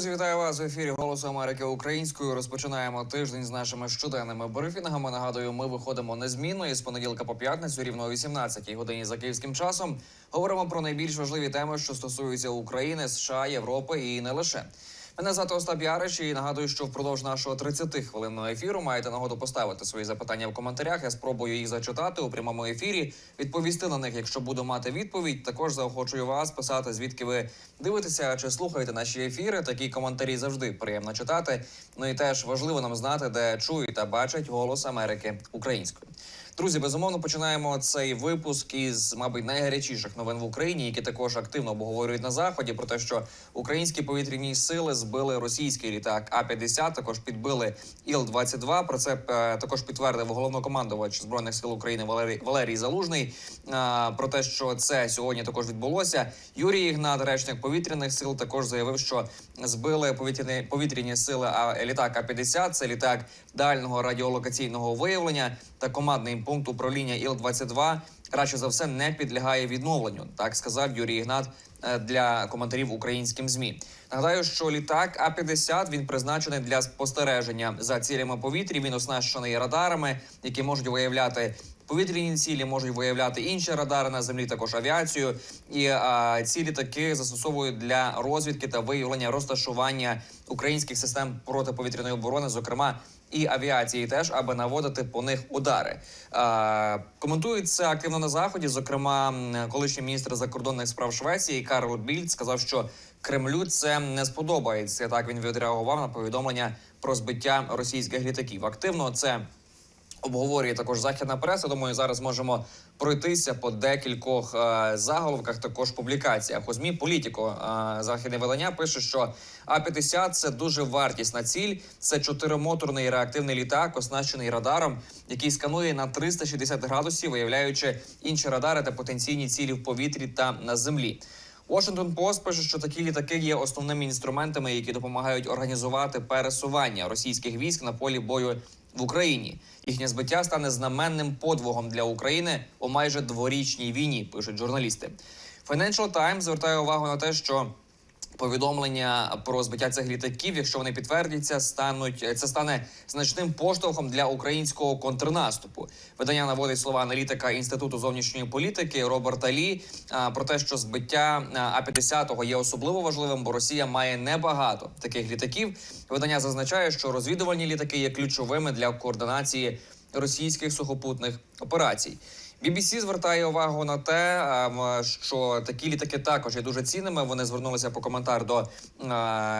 Друзі, вітаю вас в ефірі Голосу Америки українською. Розпочинаємо тиждень з нашими щоденними брифінгами. Нагадую, ми виходимо незмінно із понеділка по п'ятницю, рівно о 18-й годині за київським часом. Говоримо про найбільш важливі теми, що стосуються України, США, Європи і не лише. Мене звати Остап Ярич і нагадую, що впродовж нашого 30-хвилинного ефіру маєте нагоду поставити свої запитання в коментарях. Я спробую їх зачитати у прямому ефірі, відповісти на них, якщо буду мати відповідь. Також заохочую вас писати, звідки ви дивитеся чи слухаєте наші ефіри. Такі коментарі завжди приємно читати. Ну і теж важливо нам знати, де чують та бачать голос Америки українською. Друзі, безумовно починаємо цей випуск із, мабуть, найгарячіших новин в Україні, які також активно обговорюють на заході. Про те, що українські повітряні сили збили російський літак А 50 також підбили іл 22 Про це е, також підтвердив головнокомандувач збройних сил України Валерій Валерій Залужний. Е, про те, що це сьогодні також відбулося. Юрій Ігнат, речник повітряних сил, також заявив, що збили повітряні повітряні сили а літак А 50 Це літак дальнього радіолокаційного виявлення та командний пункт управління іл 22 радше за все не підлягає відновленню. Так сказав Юрій Ігнат е, для коментарів українським змі. Нагадаю, що літак А 50 він призначений для спостереження за цілями повітря. Він оснащений радарами, які можуть виявляти. Повітряні цілі можуть виявляти інші радари на землі, також авіацію. І а, ці літаки застосовують для розвідки та виявлення розташування українських систем протиповітряної оборони, зокрема і авіації, теж аби наводити по них удари. Коментується активно на заході. Зокрема, колишній міністр закордонних справ Швеції Карл Більд сказав, що Кремлю це не сподобається. Так він відреагував на повідомлення про збиття російських літаків. Активно це обговорює також західна преса. Думаю, зараз можемо пройтися по декількох е, заголовках, також публікаціях. У змі політико е, західне видання пише, що А 50 це дуже вартісна ціль. Це чотиримоторний реактивний літак, оснащений радаром, який сканує на 360 градусів, виявляючи інші радари та потенційні цілі в повітрі та на землі. Washington Post пише, що такі літаки є основними інструментами, які допомагають організувати пересування російських військ на полі бою в Україні. Їхнє збиття стане знаменним подвигом для України у майже дворічній війні. Пишуть журналісти. Financial Times звертає увагу на те, що повідомлення про збиття цих літаків, якщо вони підтвердяться, стануть це стане значним поштовхом для українського контрнаступу. Видання наводить слова аналітика інституту зовнішньої політики Роберта Лі про те, що збиття А 50 є особливо важливим, бо Росія має небагато таких літаків. Видання зазначає, що розвідувальні літаки є ключовими для координації російських сухопутних операцій. BBC звертає увагу на те, що такі літаки також є дуже цінними. Вони звернулися по коментар до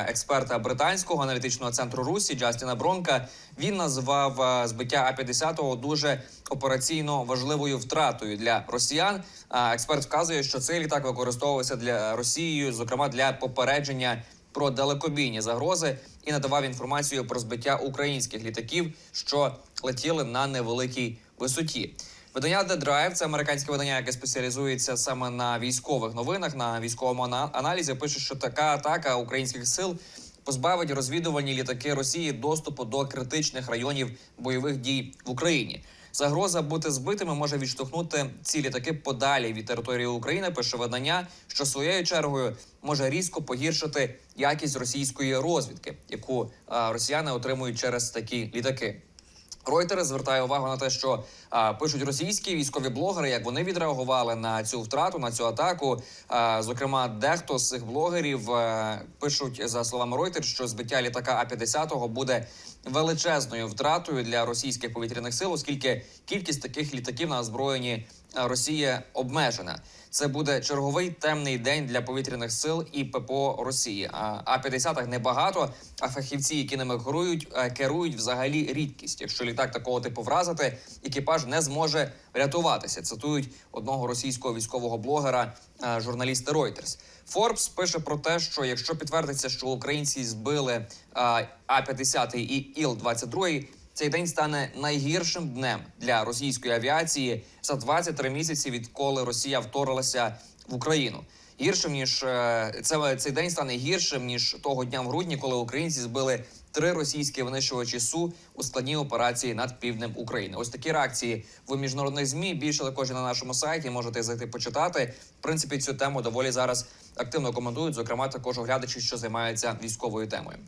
експерта британського аналітичного центру Русі Джастіна Бронка. Він назвав збиття А 50 дуже операційно важливою втратою для росіян. Експерт вказує, що цей літак використовувався для Росією, зокрема для попередження про далекобійні загрози, і надавав інформацію про збиття українських літаків, що летіли на невеликій висоті. Видання The Drive – це американське видання, яке спеціалізується саме на військових новинах, на військовому ана- аналізі. Пише, що така атака українських сил позбавить розвідувальні літаки Росії доступу до критичних районів бойових дій в Україні. Загроза бути збитими може відштовхнути ці літаки подалі від території України. Пише видання, що своєю чергою може різко погіршити якість російської розвідки, яку росіяни отримують через такі літаки. Reuters звертає увагу на те, що а, пишуть російські військові блогери, як вони відреагували на цю втрату, на цю атаку. А, зокрема, дехто з цих блогерів а, пишуть за словами Ройтер, що збиття літака А 50 буде величезною втратою для російських повітряних сил, оскільки кількість таких літаків на озброєнні е, Росії обмежена. Це буде черговий темний день для повітряних сил і ППО Росії. А А 50 небагато. А фахівці, які ними керують, е, керують взагалі рідкість. Якщо літак такого типу вразити, екіпаж не зможе врятуватися. Цитують одного російського військового блогера, е, журналісти Reuters. Forbes пише про те, що якщо підтвердиться, що українці збили А 50 і Іл 22 цей день стане найгіршим днем для російської авіації за 23 місяці, відколи Росія вторглася в Україну. Гіршим ніж е, це цей день стане гіршим ніж того дня в грудні, коли українці збили три російські винищувачі су у складній операції над півднем України. Ось такі реакції в міжнародних змі. Більше також на нашому сайті можете зайти почитати. В принципі, цю тему доволі зараз активно коментують. Зокрема, також оглядачі, що займаються військовою темою.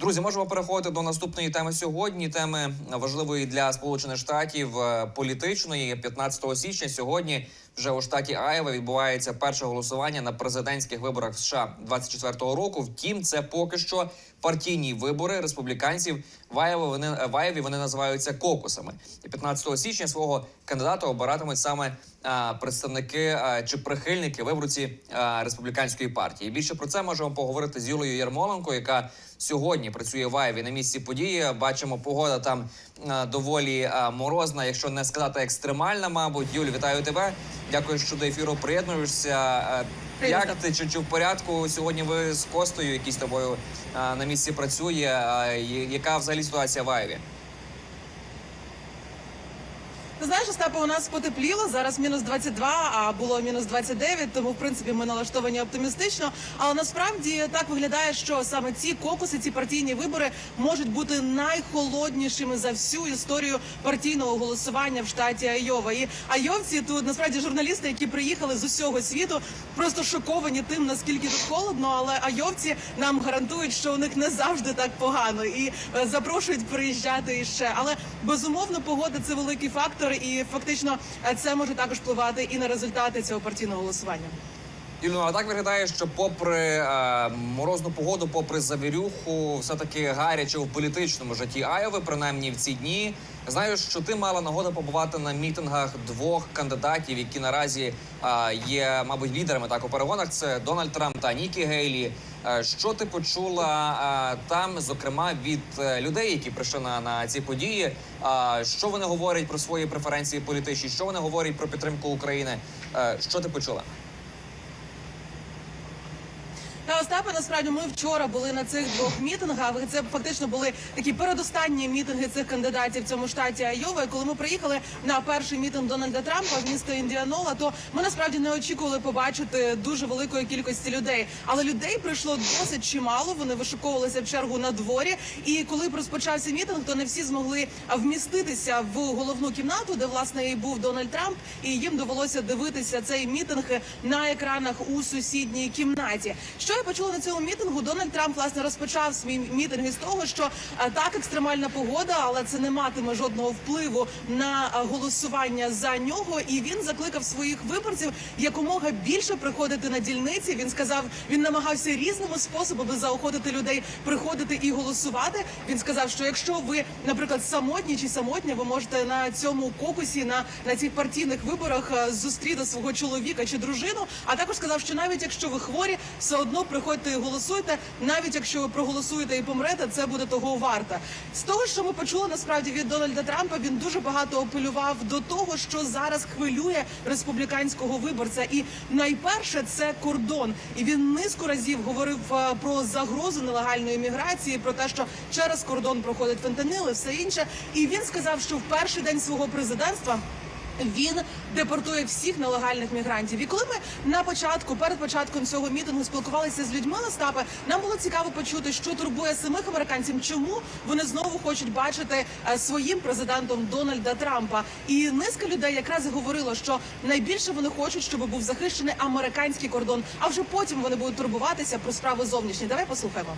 Друзі, можемо переходити до наступної теми сьогодні. Теми важливої для Сполучених Штатів е, політичної 15 січня. Сьогодні вже у штаті Айова відбувається перше голосування на президентських виборах в США 24-го року. Втім, це поки що партійні вибори республіканців в Айові вони в Айові вони називаються кокусами. І 15 січня свого кандидата обиратимуть саме а, представники а, чи прихильники виборці а, республіканської партії. Більше про це можемо поговорити з Юлією Ярмоленко, яка сьогодні працює в Айві на місці події. Бачимо, погода там доволі морозна, якщо не сказати екстремальна. Мабуть, Юль, вітаю тебе. Дякую, що до ефіру приєднуєшся. А, Як ти чи, чи в порядку сьогодні? Ви з Костою, якісь тобою на місці працює? Яка взагалі ситуація в Айові? Ти знаєш, Остапа, у нас потепліло, зараз мінус 22, а було мінус 29, тому в принципі ми налаштовані оптимістично. Але насправді так виглядає, що саме ці кокуси, ці партійні вибори можуть бути найхолоднішими за всю історію партійного голосування в штаті Айова. І айовці тут насправді журналісти, які приїхали з усього світу, просто шоковані тим, наскільки тут холодно. Але айовці нам гарантують, що у них не завжди так погано, і е, запрошують приїжджати іще. Але безумовно погода це великий фактор, і фактично е, це може також впливати і на результати цього партійного голосування. Юліно, а так виглядає, що попри е, морозну погоду, попри завірюху, все таки гаряче у політичному житті Айови, принаймні в ці дні. Знаю, що ти мала нагоду побувати на мітингах двох кандидатів, які наразі е, є, мабуть, лідерами так у перегонах. Це Дональд Трамп та Нікі Гейлі. Е, що ти почула е, там, зокрема від е, людей, які прийшли на, на ці події? Е, що вони говорять про свої преференції політичні? Що вони говорять про підтримку України? Е, що ти почула? está Та насправді ми вчора були на цих двох мітингах. Це фактично були такі передостанні мітинги цих кандидатів в цьому штаті Айова. Коли ми приїхали на перший мітинг Дональда Трампа в місто Індіанола, то ми насправді не очікували побачити дуже великої кількості людей. Але людей прийшло досить чимало. Вони вишуковувалися в чергу на дворі. І коли розпочався мітинг, то не всі змогли вміститися в головну кімнату, де власне і був Дональд Трамп, і їм довелося дивитися цей мітинг на екранах у сусідній кімнаті. Що я почула цьому мітингу? Дональд Трамп власне розпочав свій мітинг із того, що так екстремальна погода, але це не матиме жодного впливу на голосування за нього. І він закликав своїх виборців якомога більше приходити на дільниці. Він сказав, він намагався різними способами заохотити людей приходити і голосувати. Він сказав, що якщо ви, наприклад, самотні чи самотня, ви можете на цьому кокусі на, на цих партійних виборах е, зустріти свого чоловіка чи дружину. А також сказав, що навіть якщо ви хворі, все одно приходьте і голосуйте. Навіть якщо ви проголосуєте і помрете, це буде того варта. З того, що ми почули насправді від Дональда Трампа, він дуже багато апелював до того, що зараз хвилює республіканського виборця. І найперше це кордон. І він низку разів говорив е, про загрозу нелегальної міграції, про те, що через кордон проходить фентанил і все інше. І він сказав, що в перший день свого президентства. Він депортує всіх нелегальних мігрантів. І коли ми на початку, перед початком цього мітингу, спілкувалися з людьми Остапе, нам було цікаво почути, що турбує самих американців, чому вони знову хочуть бачити е, своїм президентом Дональда Трампа. І низка людей якраз і говорило, що найбільше вони хочуть, щоб був захищений американський кордон. А вже потім вони будуть турбуватися про справи зовнішні. Давай послухаємо.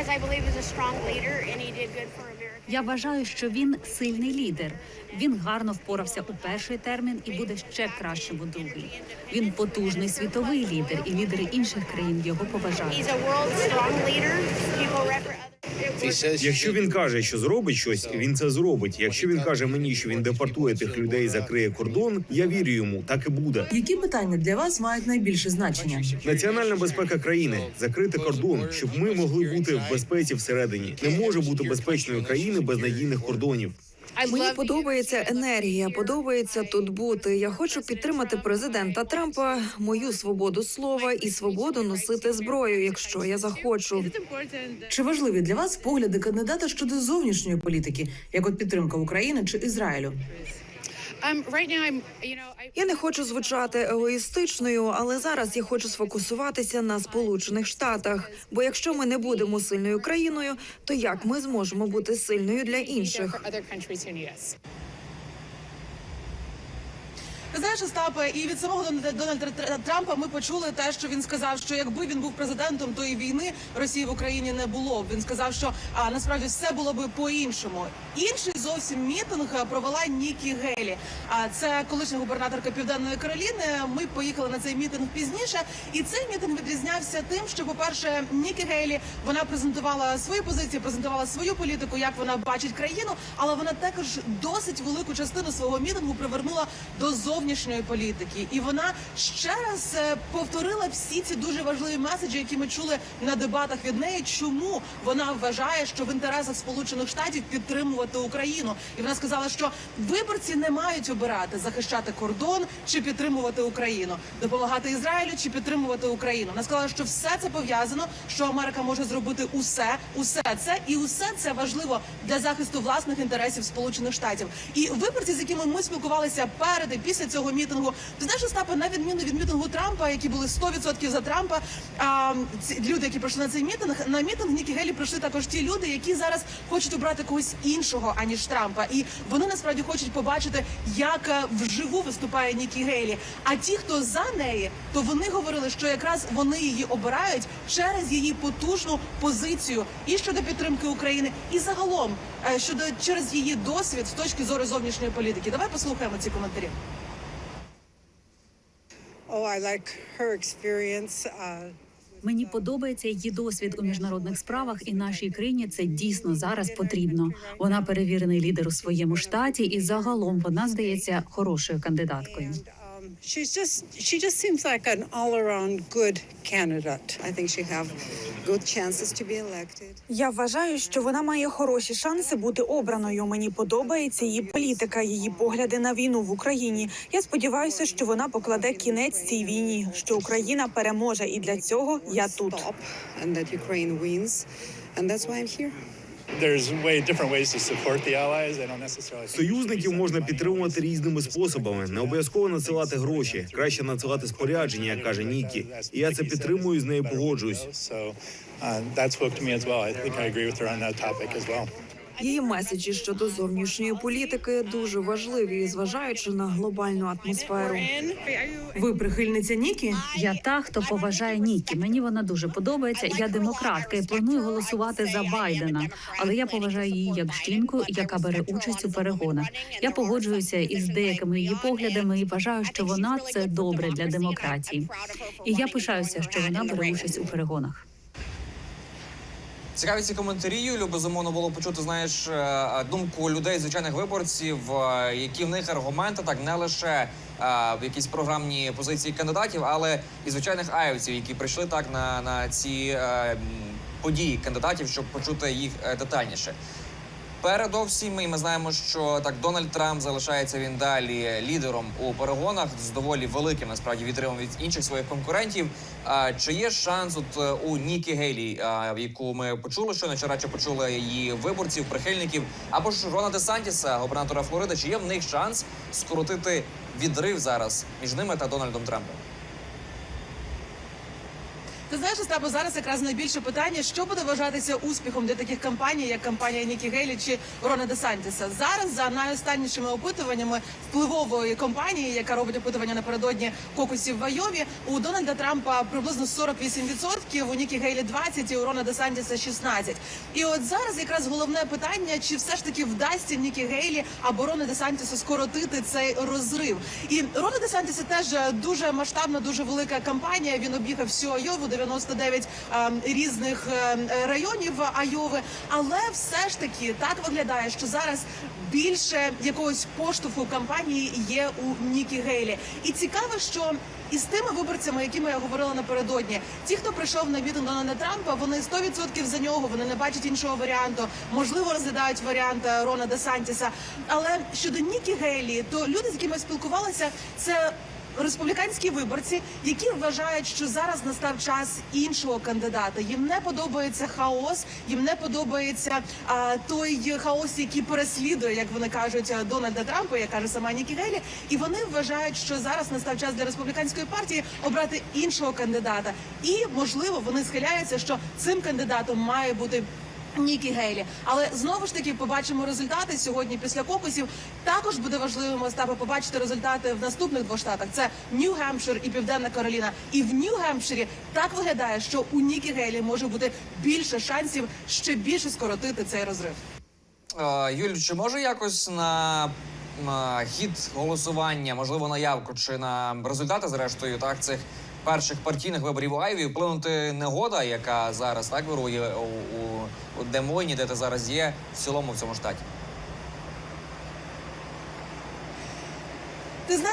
because I believe he's a strong leader and he did good for America. Я вважаю, що він сильний лідер. Він гарно впорався у перший термін і буде ще кращим у другий. Він потужний світовий лідер, і лідери інших країн його поважають. Якщо він каже, що зробить щось, він це зробить. Якщо він каже мені, що він депортує тих людей, закриє кордон, я вірю йому, так і буде. Які питання для вас мають найбільше значення? Національна безпека країни закрити кордон, щоб ми могли бути в безпеці всередині. Не може бути безпечної країни без надійних кордонів. Мені подобається енергія, подобається тут бути. Я хочу підтримати президента Трампа, мою свободу слова і свободу носити зброю, якщо я захочу. Чи важливі для вас погляди кандидата щодо зовнішньої політики, як от підтримка України чи Ізраїлю? Я не хочу звучати егоїстичною, але зараз я хочу сфокусуватися на Сполучених Штатах. Бо якщо ми не будемо сильною країною, то як ми зможемо бути сильною для інших? Ти знаєш, Остапе, і від самого Дональда Трампа ми почули те, що він сказав, що якби він був президентом, то і війни Росії в Україні не було. б. Він сказав, що а, насправді все було би по-іншому. Інший зовсім мітинг е, провела Нікі Гелі. А це колишня губернаторка Південної Кароліни. Ми поїхали на цей мітинг пізніше, і цей мітинг відрізнявся тим, що, по-перше, Нікі Гейлі вона презентувала свої позиції, презентувала свою політику, як вона бачить країну, але вона також досить велику частину свого мітингу привернула до зовнішньої політики, і вона ще раз е, повторила всі ці дуже важливі меседжі, які ми чули на дебатах від неї. Чому вона вважає, що в інтересах Сполучених Штатів підтримувати Україну? І вона сказала, що виборці не мають обирати захищати кордон чи підтримувати Україну, допомагати Ізраїлю чи підтримувати Україну. Вона сказала, що все це пов'язано, що Америка може зробити усе, усе це і усе це важливо для захисту власних інтересів Сполучених Штатів. І виборці, з якими ми спілкувалися перед і після цього мітингу, ти знаєш, Остапе, на відміну від мітингу Трампа, які були 100% за Трампа. А ці люди, які прийшли на цей мітинг, на мітинг Нікі Гелі прийшли також ті люди, які зараз хочуть обрати когось іншого аніж Трампа, і вони насправді хочуть побачити, як е, вживу виступає Нікі Гейлі. А ті, хто за неї, то вони говорили, що якраз вони її обирають через її потужну позицію і щодо підтримки України, і загалом е, щодо через її досвід з точки зору зовнішньої політики. Давай послухаємо ці коментарі. Oh, I like her experience. Uh, Мені подобається її досвід у міжнародних справах, і нашій країні це дійсно зараз потрібно. Вона перевірений лідер у своєму штаті, і загалом вона здається хорошою кандидаткою. Um, she's just she just seems like an all-around good candidate. I think she have good chances to be elected. Я вважаю, що вона має хороші шанси бути обраною. Мені подобається її політика, її погляди на війну в Україні. Я сподіваюся, що вона покладе кінець цій війні, що Україна переможе, і для цього я тут. And that Ukraine wins, and that's why I'm here. There's way different ways to support the allies. I don't necessarily think Союзників можна підтримувати різними способами. Не обов'язково надсилати гроші. Краще надсилати спорядження, як каже Нікі. І я це підтримую і з нею погоджуюсь. Uh. I think I agree with her on that topic as well. Її меседжі щодо зовнішньої політики дуже важливі, зважаючи на глобальну атмосферу. Ви прихильниця Нікі? Я та, хто поважає Нікі. Мені вона дуже подобається. Я демократка і планую голосувати за Байдена. Але я поважаю її як жінку, яка бере участь у перегонах. Я погоджуюся із деякими її поглядами і вважаю, що вона це добре для демократії. І я пишаюся, що вона бере участь у перегонах. Цікаві ці коментарі. Юлю, безумовно було почути, знаєш, е, думку людей, звичайних виборців, е, які в них аргументи, так не лише е, в якісь програмні позиції кандидатів, але і звичайних аївців, які прийшли так на, на ці е, події кандидатів, щоб почути їх детальніше. Передовсім, і ми знаємо, що так Дональд Трамп залишається він далі лідером у перегонах з доволі великим насправді відривом від інших своїх конкурентів. А чи є шанс от е, у Нікі Гейлі, а, яку ми почули, що чи радше почули її виборців, прихильників, або ж Рона Де Сантіса, губернатора Флориди, чи є в них шанс скоротити відрив зараз між ними та Дональдом Трампом? Ти знаєш, Остапе, зараз якраз найбільше питання, що буде вважатися успіхом для таких кампаній, як кампанія Нікі Гейлі чи Рона Де Сантіса. Зараз за найостаннішими опитуваннями впливової компанії, яка робить опитування напередодні кокусів в Айові, у Дональда Трампа приблизно 48%, у Нікі Гейлі 20% і у Рона Де Сантіса 16%. І от зараз якраз головне питання, чи все ж таки вдасться Нікі Гейлі або Рони Де Сантісу скоротити цей розрив. І Рона Де Сантіса теж дуже масштабна, дуже велика кампанія. Він об'їхав всю Айову, 99 е, різних е, районів Айови. Але все ж таки так виглядає, що зараз більше якогось поштовху кампанії є у Нікі Гейлі. І цікаво, що із тими виборцями, якими я говорила напередодні, ті, хто прийшов на мітинг Дональда Трампа, вони 100% за нього, вони не бачать іншого варіанту. Можливо, розглядають варіант е, Рона Де Сантіса. Але щодо Нікі Гейлі, то люди, з якими я спілкувалася, це республіканські виборці, які вважають, що зараз настав час іншого кандидата. Їм не подобається хаос, їм не подобається а, той хаос, який переслідує, як вони кажуть, Дональда Трампа, як каже сама Нікі Гейлі. І вони вважають, що зараз настав час для республіканської партії обрати іншого кандидата. І можливо вони схиляються, що цим кандидатом має бути. Нікі Гейлі, але знову ж таки побачимо результати сьогодні після кокусів. Також буде важливим Остапе побачити результати в наступних двох штатах. Це Нью-Гемпшир і Південна Кароліна. І в Нью-Гемпширі так виглядає, що у Нікі Гейлі може бути більше шансів ще більше скоротити цей розрив. Юль, чи може якось на, хід голосування, можливо, на явку чи на результати, зрештою, так цих перших партійних виборів у Айві вплинути негода, яка зараз так вирує у, у, у Демойні, де ти зараз є, в цілому в цьому штаті?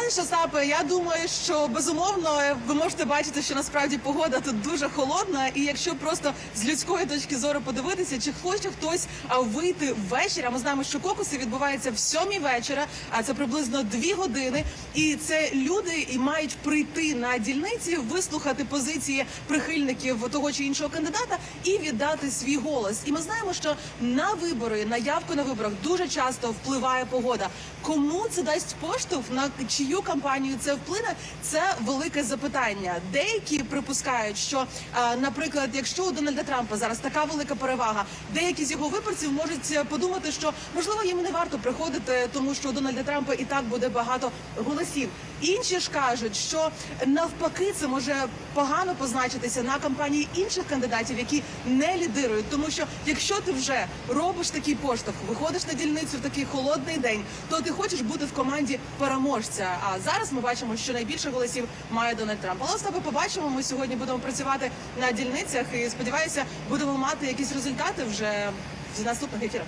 Знаєш, я думаю, що безумовно ви можете бачити, що насправді погода тут дуже холодна, і якщо просто з людської точки зору подивитися, чи хоче хтось вийти ввечері, а ми знаємо, що кокуси відбуваються в сьомій вечора, а це приблизно дві години. І це люди і мають прийти на дільниці, вислухати позиції прихильників того чи іншого кандидата і віддати свій голос. І ми знаємо, що на вибори, на явку на виборах дуже часто впливає погода. Кому це дасть поштовх на чию кампанію це вплине? Це велике запитання. Деякі припускають, що, е, наприклад, якщо у Дональда Трампа зараз така велика перевага, деякі з його виборців можуть е, подумати, що можливо їм не варто приходити, тому що у Дональда Трампа і так буде багато голосів. Інші ж кажуть, що навпаки це може погано позначитися на кампанії інших кандидатів, які не лідирують. Тому що якщо ти вже робиш такий поштовх, виходиш на дільницю в такий холодний день, то ти хочеш бути в команді переможця. А зараз ми бачимо, що найбільше голосів має Дональд Трамп. Але з побачимо. Ми сьогодні будемо працювати на дільницях і сподіваюся, будемо мати якісь результати вже з наступних ефірів.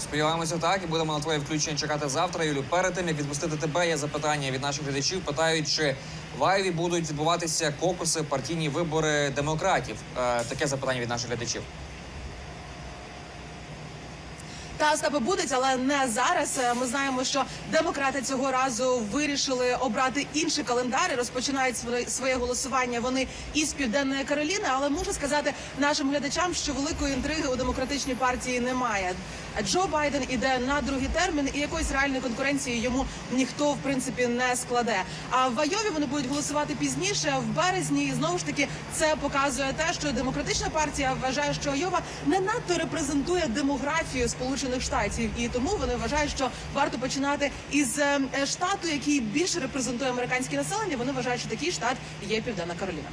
Сподіваємося так і будемо на твоє включення чекати завтра. Юлю, перед тим як відпустити тебе, є запитання від наших глядачів. Питають, чи в Айві будуть відбуватися кокуси, партійні вибори демократів. Е, таке запитання від наших глядачів. Та Остапе будуть, але не зараз. Е, Ми знаємо, що демократи цього разу вирішили обрати інший календар розпочинають своє голосування. Вони із південної Кароліни. Але можу сказати нашим глядачам, що великої інтриги у демократичній партії немає. Джо Байден іде на другий термін, і якоїсь реальної конкуренції йому ніхто в принципі не складе. А в Айові вони будуть голосувати пізніше, в березні. І знову ж таки це показує те, що демократична партія вважає, що Айова не надто репрезентує демографію Сполучених Штатів, і тому вони вважають, що варто починати із е, е, штату, який більше репрезентує американське населення. Вони вважають, що такий штат є Південна Кароліна.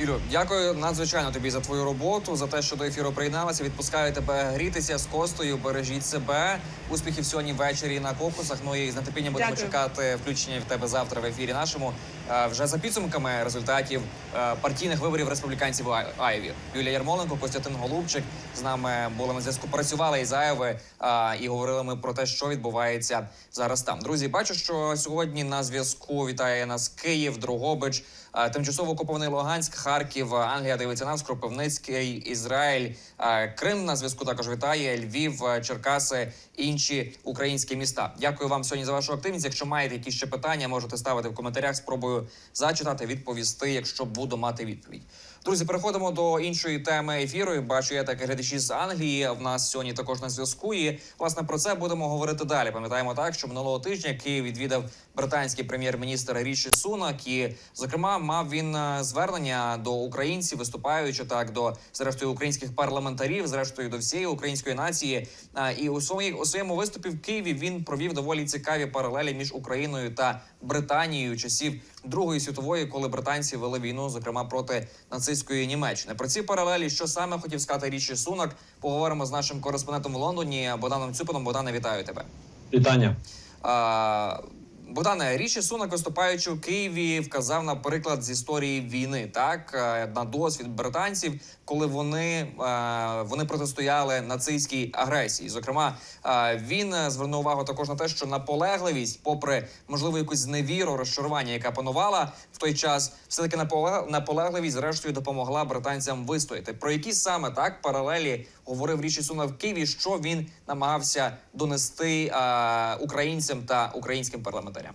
Юлю, дякую надзвичайно тобі за твою роботу, за те, що до ефіру приєдналася. Відпускаю тебе грітися з костою. Бережіть себе. Успіхів сьогодні ввечері на кокусах. Ну і з нетерпінням будемо Дякую. чекати включення від тебе завтра в ефірі нашому. Е, Вже за підсумками результатів е, партійних виборів республіканців у Ай- Юлія Ярмоленко, Костянтин Голубчик з нами були на зв'язку. Працювали із Айови е, і говорили ми про те, що відбувається зараз там. Друзі, бачу, що сьогодні на зв'язку вітає нас Київ, Дрогобич. Е, Тимчасово окупований Луганськ, Харків, е, Англія дивиться нас, Кропивницький, Ізраїль, е, Крим на зв'язку також вітає, Львів, е, Черкаси, інші українські міста. Дякую вам сьогодні за вашу активність. Якщо маєте якісь ще питання, можете ставити в коментарях. Спробую зачитати, відповісти, якщо буду мати відповідь. Друзі, переходимо до іншої теми ефіру. І Бачу, я так глядачі з Англії. В нас сьогодні також на зв'язку. І власне про це будемо говорити далі. Пам'ятаємо так, що минулого тижня Київ відвідав британський прем'єр-міністр Ріші Сунак. І, зокрема, мав він е, звернення до українців, виступаючи так до зрештою українських парламентарів, зрештою до всієї української нації. Е, І у своїй у своєму виступі в Києві він провів доволі цікаві паралелі між Україною та Британією часів Другої світової, коли британці вели війну, зокрема проти нацистської Німеччини. Про ці паралелі, що саме хотів сказати річі Сунак, поговоримо з нашим кореспондентом в Лондоні Богданом Цюпином. Богдане, вітаю тебе. Вітання. А, Богдане, Ріші Сунак, виступаючи у Києві, вказав на приклад з історії війни, так е, на досвід британців, коли вони, е, вони протистояли нацистській агресії. Зокрема, е, він звернув увагу також на те, що наполегливість, попри можливо якусь зневіру, розчарування, яка панувала в той час, все таки наполегливість зрештою допомогла британцям вистояти. Про які саме так паралелі говорив Ріші Суна в Києві, що він намагався донести е, українцям та українським парламентарям.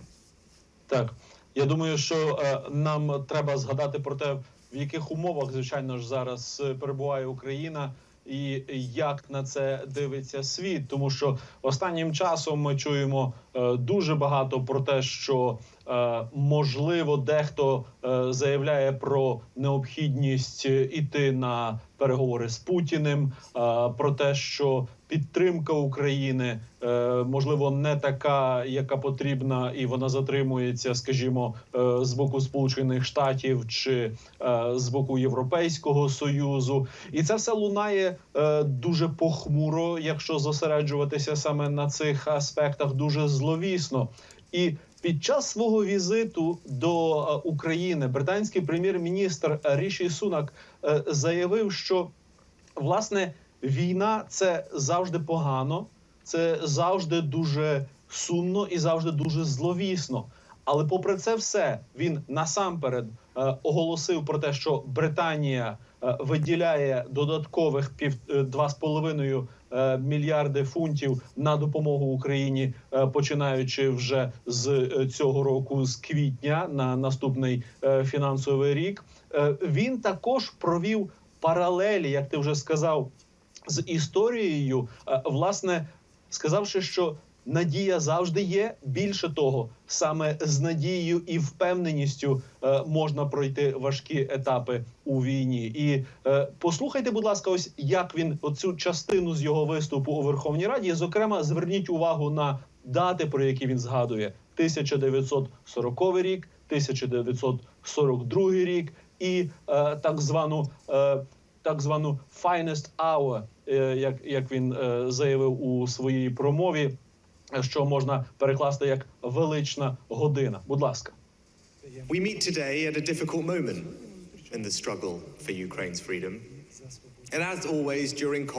Так. Я думаю, що е, нам треба згадати про те, в яких умовах, звичайно ж, зараз е, перебуває Україна. І як на це дивиться світ, тому що останнім часом ми чуємо дуже багато про те, що е, можливо дехто е, заявляє про необхідність е, іти на переговори з Путіним, е, про те, що підтримка України е, можливо не така, яка потрібна, і вона затримується, скажімо, е, з боку Сполучених Штатів чи е, з боку Європейського союзу, і це все лунає е, дуже похмуро, якщо зосереджуватися саме на цих аспектах, дуже зловісно. І під час свого візиту до е, України британський прем'єр-міністр е, Ріші Сунак е, заявив, що власне війна це завжди погано, це завжди дуже сумно і завжди дуже зловісно. Але, попри це, все він насамперед оголосив про те, що Британія виділяє додаткових пів 2,5 мільярди фунтів на допомогу Україні, е, починаючи вже з е, цього року, з квітня на наступний е, фінансовий рік. Е, Він також провів паралелі, як ти вже сказав, з історією, е, власне, сказавши, що надія завжди є. Більше того, саме з надією і впевненістю е, можна пройти важкі етапи у війні. І е, послухайте, будь ласка, ось як він оцю частину з його виступу у Верховній Раді. Зокрема, зверніть увагу на дати, про які він згадує: 1940 рік, 1942 рік і е, так звану. Е, так звану finest hour, е, як, як він е, заявив у своїй промові, що можна перекласти як велична година. Будь ласка. We meet today at a difficult moment in the struggle for Ukraine's freedom. And as always, during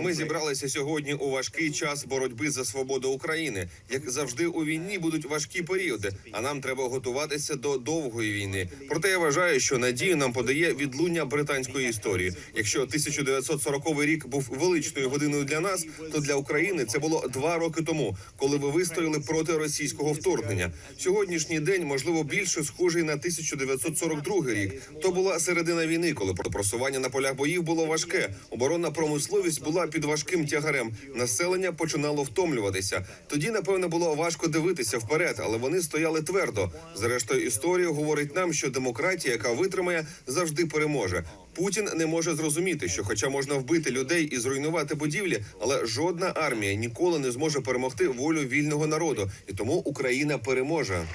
Ми зібралися сьогодні у важкий час боротьби за свободу України. Як завжди, у війні будуть важкі періоди, а нам треба готуватися до довгої війни. Проте я вважаю, що надію нам подає відлуння британської історії. Якщо 1940 рік був величною годиною для нас, то для України це було два роки тому, коли ви вистояли проти російського вторгнення. Сьогоднішній день можливо більше схожий на 1942 рік. То була середина війни, коли просування на полях боїв було важке. Оборонна промисловість була під важким тягарем. Населення починало втомлюватися. Тоді, напевно, було важко дивитися вперед, але вони стояли твердо. Зрештою, історія говорить нам, що демократія, яка витримає, завжди переможе. Путін не може зрозуміти, що, хоча можна вбити людей і зруйнувати будівлі, але жодна армія ніколи не зможе перемогти волю вільного народу, і тому Україна переможе.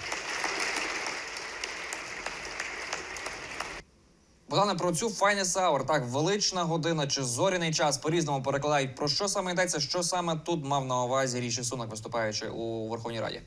Богдане, про цю Finest Hour, так, велична година чи зоряний час по-різному перекладають. Про що саме йдеться? Що саме тут мав на увазі Ріші Сунак, виступаючи у Верховній Раді?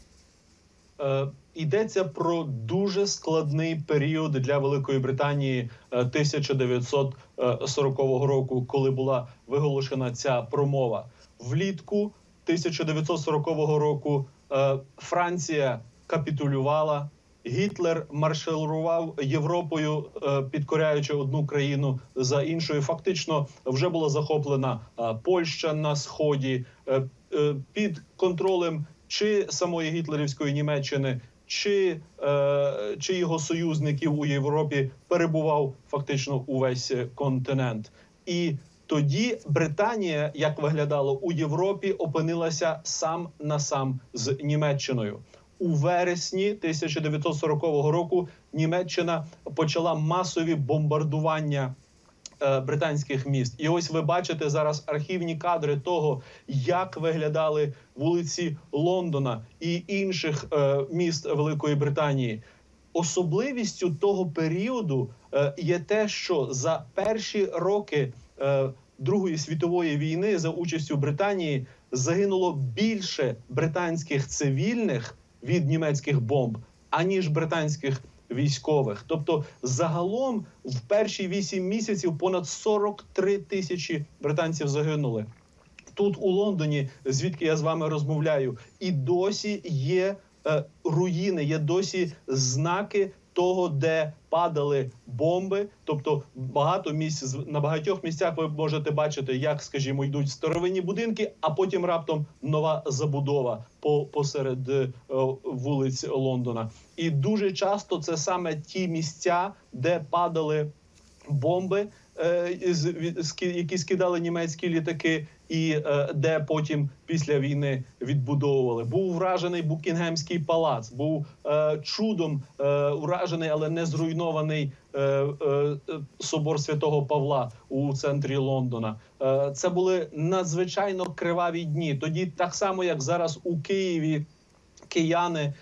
Е, йдеться про дуже складний період для Великої Британії е, 1940 року, коли була виголошена ця промова. Влітку 1940 року е, Франція капітулювала. Гітлер маршалував Європою, е, підкоряючи одну країну за іншою. Фактично вже була захоплена е, Польща на сході е, під контролем чи самої гітлерівської Німеччини, чи, чи його союзників у Європі перебував фактично увесь континент. І тоді Британія, як виглядало у Європі, опинилася сам на сам з Німеччиною. У вересні 1940 року Німеччина почала масові бомбардування е, британських міст. І ось ви бачите зараз архівні кадри того, як виглядали вулиці Лондона і інших е, міст Великої Британії. Особливістю того періоду е, є те, що за перші роки Другої світової війни за участю Британії загинуло більше британських цивільних від німецьких бомб, аніж британських військових. Тобто, загалом в перші вісім місяців понад 43 тисячі британців загинули. Тут у Лондоні, звідки я з вами розмовляю, і досі є е, руїни, є досі знаки того, де падали бомби. Тобто багато місць на багатьох місцях ви можете бачити, як, скажімо, йдуть старовинні будинки, а потім раптом нова забудова по посеред е, вулиць Лондона. І дуже часто це саме ті місця, де падали бомби, е, які скидали німецькі літаки, і е, де потім після війни відбудовували. Був вражений Букінгемський палац, був е, чудом уражений, але не зруйнований собор святого Павла у центрі Лондона. Це були надзвичайно криваві дні. Тоді так само, як зараз у Києві кияни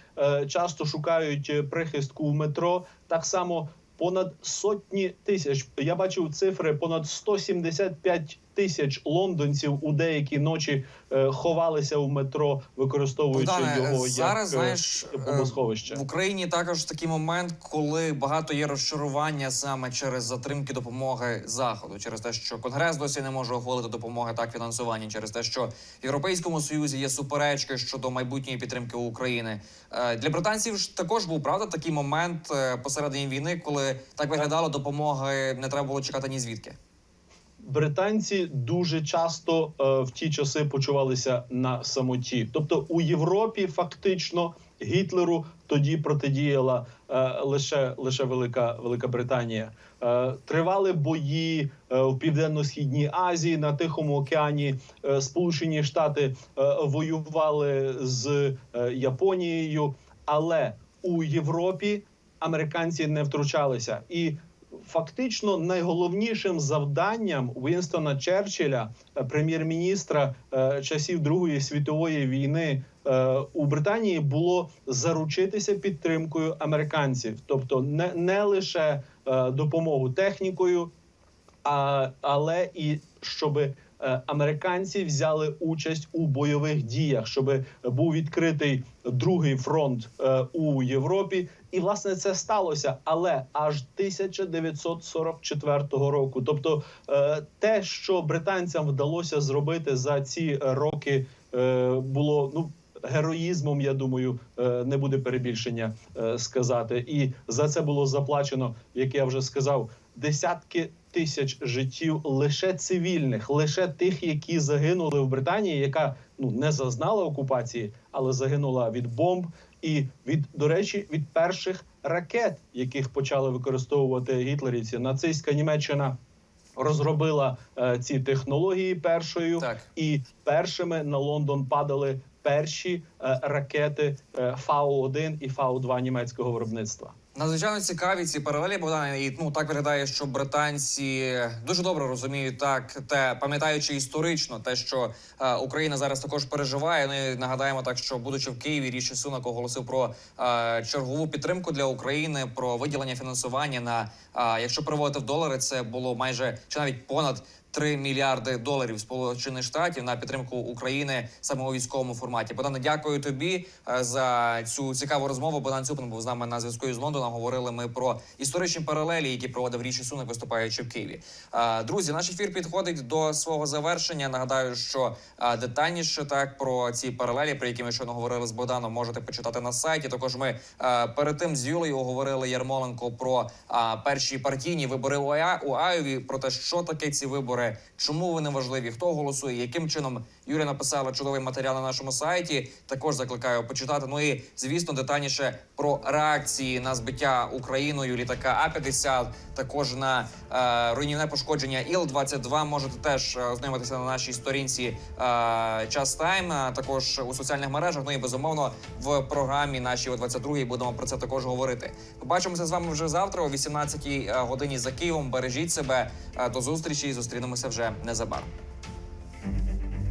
часто шукають прихистку в метро. Так само понад сотні тисяч. Я бачив цифри понад 175 тисяч лондонців у деякі ночі е, ховалися в метро, використовуючи Богдане, його зараз як е, знаєш е, бомбосховище. в Україні також такий момент, коли багато є розчарування саме через затримки допомоги заходу, через те, що конгрес досі не може ухвалити допомоги так фінансування, через те, що в європейському союзі є суперечки щодо майбутньої підтримки України. Е, Для британців ж також був правда такий момент е, посередині війни, коли так виглядало, допомоги не треба було чекати ні звідки. Британці дуже часто е, в ті часи почувалися на самоті. Тобто у Європі фактично Гітлеру тоді протидіяла е, лише лише Велика Велика Британія. Е, тривали бої е, в південно-східній Азії на Тихому океані. Е, Сполучені Штати е, воювали з е, Японією, але у Європі американці не втручалися і фактично найголовнішим завданням Уінстона Черчилля, е, прем'єр-міністра е, часів Другої світової війни е, у Британії, було заручитися підтримкою американців, тобто не, не лише допомогу технікою, а, але і щоб американці взяли участь у бойових діях, щоб був відкритий другий фронт е, у Європі. І власне це сталося, але аж 1944 року. Тобто, е, те, що британцям вдалося зробити за ці роки, е, було ну. Героїзмом, я думаю, е, не буде перебільшення е, сказати, і за це було заплачено, як я вже сказав, десятки тисяч життів лише цивільних, лише тих, які загинули в Британії, яка ну не зазнала окупації, але загинула від бомб і від до речі, від перших ракет, яких почали використовувати гітлерівці. Нацистська Німеччина розробила е, ці технології першою, і першими на Лондон падали перші е, ракети е, Фау-1 і Фау-2 німецького виробництва. Надзвичайно цікаві ці паралелі, Богдане. І ну так виглядає, що британці дуже добре розуміють так, те пам'ятаючи історично, те, що е, Україна зараз також переживає. І нагадаємо так, що будучи в Києві, Ріші Сунак оголосив про е, чергову підтримку для України, про виділення фінансування на е, якщо переводити в долари, це було майже чи навіть понад. 3 мільярди доларів сполучених штатів на підтримку України саме у військовому форматі. Богдане, дякую тобі е, за цю цікаву розмову. Богдан Цюпин був з нами на зв'язку із Лондоном. Говорили ми про історичні паралелі, які проводив Ріші Сунок, виступаючи в Києві. Е, Друзі, наш ефір підходить до свого завершення. Нагадаю, що е, детальніше так про ці паралелі, про які ми щойно говорили з Богданом, можете почитати на сайті. Також ми перед тим з Юлею говорили Ярмоленко про перші партійні вибори у Айові, про те, що таке ці вибори, чому вони важливі, хто голосує, яким чином Юля написала чудовий матеріал на нашому сайті. Також закликаю почитати. Ну і звісно, детальніше про реакції на збиття Україною літака А 50 також на е, руйнівне пошкодження іл 22 Можете теж е, ознайомитися на нашій сторінці е, час тайм. Також у соціальних мережах. Ну і безумовно в програмі нашій о 22 будемо про це також говорити. Побачимося з вами вже завтра о 18 годині за Києвом. Бережіть себе Е, до зустрічі зустрінемося вже незабаром.